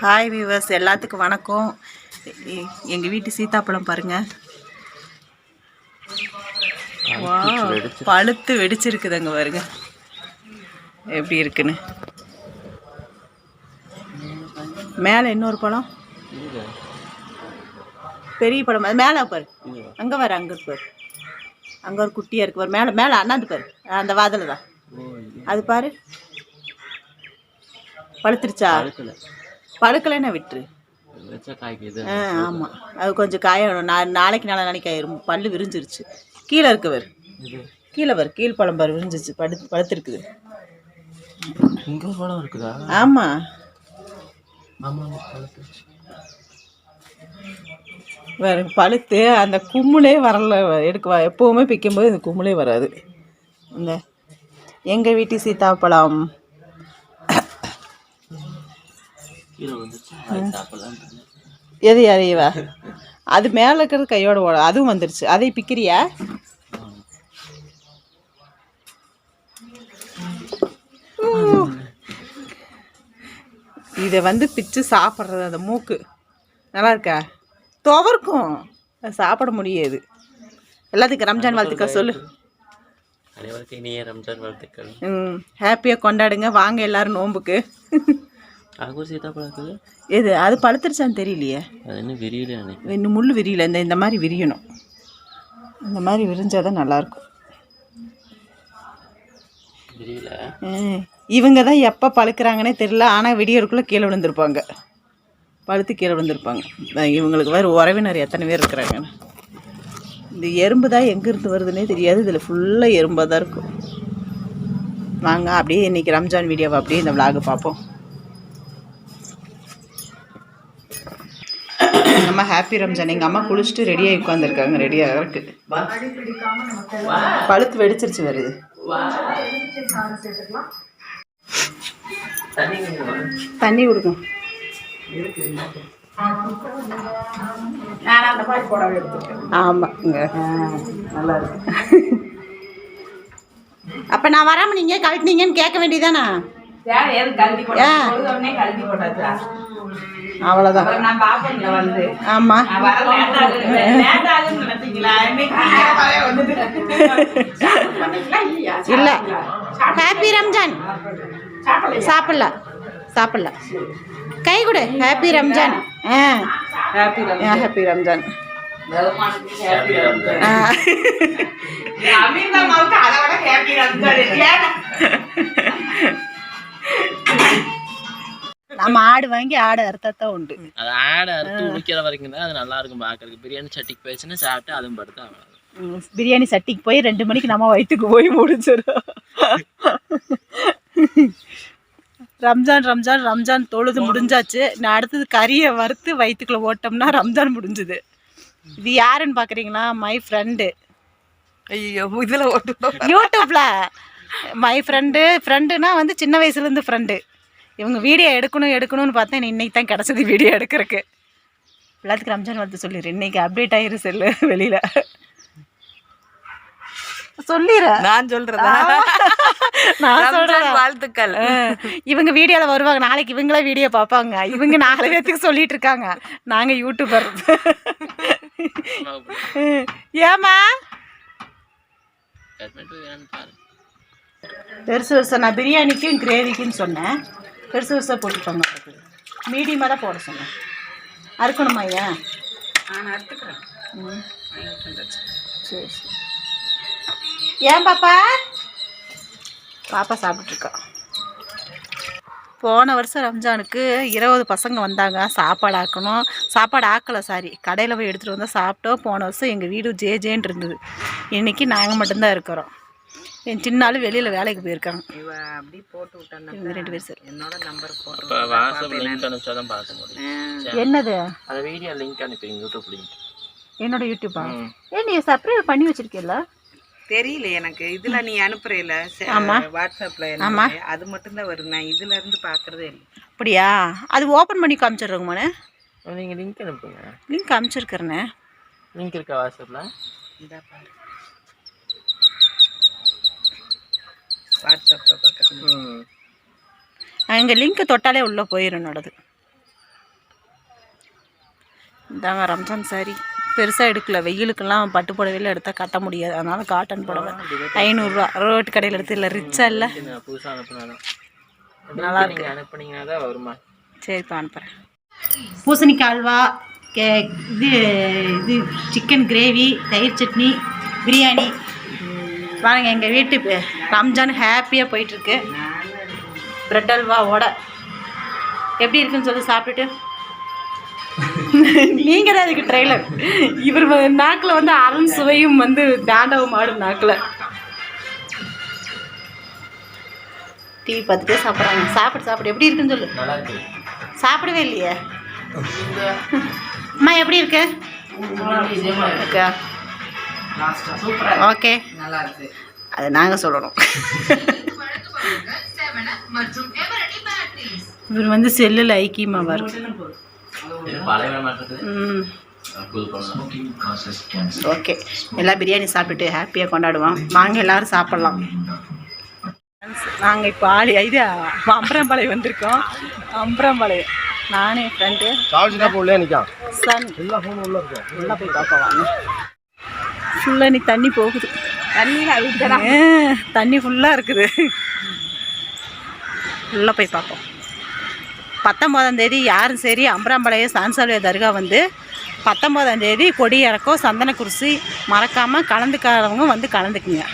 Hi viewers எல்லாத்துக்கும் வணக்கம். எங்கள் வீட்டு சீத்தாப்பழம் பாருங்க. வா பழுத்து வெடிச்சிருக்குதுங்க பாருங்க. எப்படி இருக்குன்னு. மேலே இன்னொரு பழம். பெரிய பழம். அது மேலே பாரு. அங்கே வர அங்கே பாரு. அங்கே ஒரு குட்டியாக இருக்கு பாரு. மேலே மேலே அண்ணாந்து பாரு. அந்த வாதில் தான் அது பாரு. பழுத்துருச்சா? பழுக்கலைன்னா விட்டுரு. ஆ ஆமாம் அது கொஞ்சம் காயணும். நா நாளைக்கு நாளை நாளைக்கு ஆயிரும் பல்லு விரிஞ்சிருச்சு. கீழே இருக்கு பாரு. இது. கீழே பாரு. கீழ் பழம் பாரு. விரிஞ்சிச்சு படு பழுத்துருக்குது இங்க பழம் இருக்குதா? ஆமாம் வேறு பழுத்து அந்த கும்முளே வரல. எடுக்க எப்போவுமே பிக்கும்போது இந்த கும்முளே வராது. இந்த எங்கள் வீட்டு சீத்தாப்பழம் கீழே வந்துச்சு அது சாப்பிடலாம் எது அறியவா அது மேலே இருக்கிறது கையோட ஓட அதுவும் வந்துருச்சு. அதை பிக்கிறியா? இதை வந்து பிச்சு சாப்பிட்றது அந்த மூக்கு. நல்லா இருக்கா? துவர்க்கும். சாப்பிட முடியாது. எல்லாத்துக்கும் ரம்ஜான் வாழ்த்துக்கள் சொல்லு. அனைவருக்கும் இனிய ரம்ஜான் வாழ்த்துக்கள். ம் ஹாப்பியாக கொண்டாடுங்க. வாங்க எல்லாரும் நோம்புக்கு அங்கே ஒரு சீதாப்பழம் எது அது பழுத்துருச்சான்னு தெரியலையே. அது இன்னும் விரியல இன்னும் முள் விரியல. இந்த இந்த மாதிரி விரியணும். இந்த மாதிரி விரிஞ்சால் தான் நல்லாயிருக்கும். இவங்க தான் எப்போ பழுக்கிறாங்கன்னே தெரியல. ஆனால் விடியறக்குள்ளே கீழே விழுந்திருப்பாங்க. பழுத்து கீழே விழுந்திருப்பாங்க. இவங்களுக்கு வேறு உறவினர் எத்தனை பேர் இருக்கிறாங்க. இந்த எறும்பு தான் எங்கேருந்து வருதுன்னே தெரியாது. இதில் ஃபுல்லாக எறும்பாக தான் இருக்கும். வாங்க அப்படியே இன்றைக்கி ரம்ஜான் வீடியோவை அப்படியே இந்த விலாகு பார்ப்போம். நம்ம ஹாப்பி ரம்ஜான். எங்கள் அம்மா குளிச்சுட்டு ரெடியாகி உட்காந்துருக்காங்க ரெடியாக இருக்கு. பழுத்து வெடிச்சிருச்சு வருது தண்ணி கொடுக்கும். ஆமாங்க நல்லா இருக்கு அப்ப நான் வராம நீங்க கழட்டினீங்கன்னு கேட்க வேண்டியதானா அவ்வளோதான் ஆமா. இல்ல. ஹாப்பி ரம்ஜான் சாப்பிடல. சாப்பிடல. கை கொடு. ஹாப்பி ரம்ஜான் ஆ. ஹாப்பி ரம்ஜான் ஆ. நம்ம ஆடு வாங்கி ஆடு அறுத்தத்தான் உண்டு. அது ஆடை அறுத்து உடிக்கிற வரைக்கும் தான் அது நல்லா இருக்கும் பார்க்கறதுக்கு பிரியாணி சட்டிக்கு போயிடுச்சுன்னா சாப்பிட்டு அதுவும் படுத்து பிரியாணி சட்டிக்கு போய் ரெண்டு மணிக்கு நம்ம வயிற்றுக்கு போய் முடிச்சிடும் ரம்ஜான் ரம்ஜான் ரம்ஜான் தொழுது முடிஞ்சாச்சு. நான் அடுத்தது கறியை வறுத்து வயிற்றுக்குள்ளே ஓட்டோம்னா ரம்ஜான் முடிஞ்சுது. இது யாருன்னு பார்க்குறீங்களா மை ஃப்ரெண்டு ஐயோ இதில் ஓட்டு யூடியூப்ல. மை ஃப்ரெண்டு ஃப்ரெண்டுனா வந்து சின்ன வயசுலேருந்து ஃப்ரெண்டு இவங்க வீடியோ எடுக்கணும் எடுக்கணும்னு பார்த்தேன் இன்னைக்கு தான் கிடச்சது வீடியோ எடுக்கிறதுக்கு எல்லாத்துக்கும் ரம்ஜான் வந்து சொல்லிடு இன்னைக்கு அப்டேட் ஆயிரு செல்லு வெளியில். சொல்லிடுறேன் நான் சொல்றதா? நான் சொல்றேன் வாழ்த்துக்கள். இவங்க வீடியோவில் வருவாங்க. நாளைக்கு இவங்களே வீடியோ பார்ப்பாங்க. இவங்க நாலு பேர்த்துக்கு சொல்லிட்டு இருக்காங்க. நாங்கள் யூடியூபர் ஏமா பெருசு பெருசாக நான் பிரியாணிக்கும் கிரேவிக்கும் சொன்னேன். பெருசு பெருசாக போட்டுப்பாங்க மீடியமாக தான் போட சொன்னேன். அறுக்கணுமா நான் அறுத்துக்கிறேன். ம். சரி சரி. ஏன் பாப்பா? பாப்பா சாப்பிட்டுருக்கா. போன வருஷம் ரம்ஜானுக்கு இருபது பசங்க வந்தாங்க. சாப்பாடு ஆக்கணும். சாப்பாடு ஆக்கலை சாரி கடையில் போய் எடுத்துகிட்டு வந்தால் சாப்பிட்டோம். போன வருஷம் எங்கள் வீடு ஜே ஜேன்னு இருந்தது. இன்றைக்கி நாங்கள் மட்டும்தான் இருக்கிறோம். என் சின்னாலும் வெளியில் வேலைக்கு போயிருக்காங்க இவ அப்படி போட்டு விட்டான்னா இவங்க ரெண்டு பேர் சரி. என்னோட நம்பர் போட்டு இப்போ வாட்ஸ்அப் லிங்க் அனுப்பிச்சா தான் பார்க்க முடியும். என்னது? அந்த வீடியோ லிங்க் அனுப்பிங்க யூடியூப் லிங்க் என்னோட யூடியூப்பா ஏ நீ சப்ஸ்கிரைப் பண்ணி வச்சிருக்கீல்ல தெரியல எனக்கு. இதுல நீ அனுப்புறீல ஆமா. வாட்ஸ்அப்ல அது மட்டும் தான் வரும் நான் இதுல இருந்து பாக்குறதே இல்லை. அப்படியா? அது ஓப்பன் பண்ணி காமிச்சிடுறோங்கம்மாண்ணே நீங்கள் லிங்க் அனுப்புங்க. லிங்க் காமிச்சிருக்கிறேண்ணே லிங்க் இருக்கா வாட்ஸ்அப்பில் இந்த பாரு. வாட்ஸ்அப்ல பார்க்குறேன் ம். அங்கே லிங்க் தொட்டாலே உள்ளே போயிடும் என்னோடது இதாங்க ரம்ஜான் சாரி பெருசாக எடுக்கல. வெயிலுக்கெல்லாம் பட்டு புடவையில் எடுத்தால் கட்ட முடியாது. அதனால காட்டன் புடவை. ஐநூறுரூவா ரோட்டு கடையில் எடுத்து இல்லை ரிச்சா இல்லை. நான் புதுசாக அனுப்புனாலும் நல்லா நீங்கள் அனுப்புனீங்கன்னா தான் வருமா? சரிப்பா அனுப்புகிறேன் பூசணிக்காய் அல்வா கே இது இது சிக்கன் கிரேவி தயிர் சட்னி பிரியாணி. பாருங்க எங்கள் வீட்டு ரம்ஜான் ஹாப்பியாக போயிட்டுருக்கு. பிரெட் அல்வா வடை. எப்படி இருக்குன்னு சொல்லி சாப்பிட்டுட்டு. நீங்கள் தான் அதுக்கு ட்ரெய்லர் இவர் நாக்கில் வந்து அருண் சுவையும் வந்து தாண்டவம் ஆடும் நாக்கில். டிவி பார்த்துட்டே சாப்பிட்றாங்க. சாப்பிட்டு சாப்பிட்டு எப்படி இருக்குன்னு சொல்லு. சாப்பிடவே இல்லையே. அம்மா எப்படி இருக்கு. இருக்கா? ஓகே நல்லா இருக்கு. அது நாங்கள் சொல்லணும். இவர் வந்து செல்லில் ஐக்கியமாக ம். ஓகே எல்லாம் பிரியாணி சாப்பிட்டுட்டு ஹாப்பியாக கொண்டாடுவோம் வாங்க எல்லாரும் சாப்பிட்லாம். நாங்கள் இப்போ ஆளி இது அம்பரம்பாளையம் வந்திருக்கோம். அம்பரம்பாளையம். நானே ஃப்ரெண்டு சார்ஜ் உள்ளே நிற்கான் சன் எல்லா ஃபோனும் உள்ள இருக்கும் உள்ளே போய் பார்க்க வாங்க. ஃபுல்லாக நீ தண்ணி போகுது. தண்ணியில் ஆ, தண்ணி ஃபுல்லாக இருக்குது. உள்ளே போய் பார்ப்போம். பத்தொம்போதாம் தேதி யாரும் சரி அம்பராம்பாளையம் சான்சாலியா தர்கா வந்து பத்தொம்போதாம் தேதி கொடி இறக்கம் சந்தன குருசி மறக்காமல் கலந்துக்காரவங்க வந்து கலந்துக்குங்க.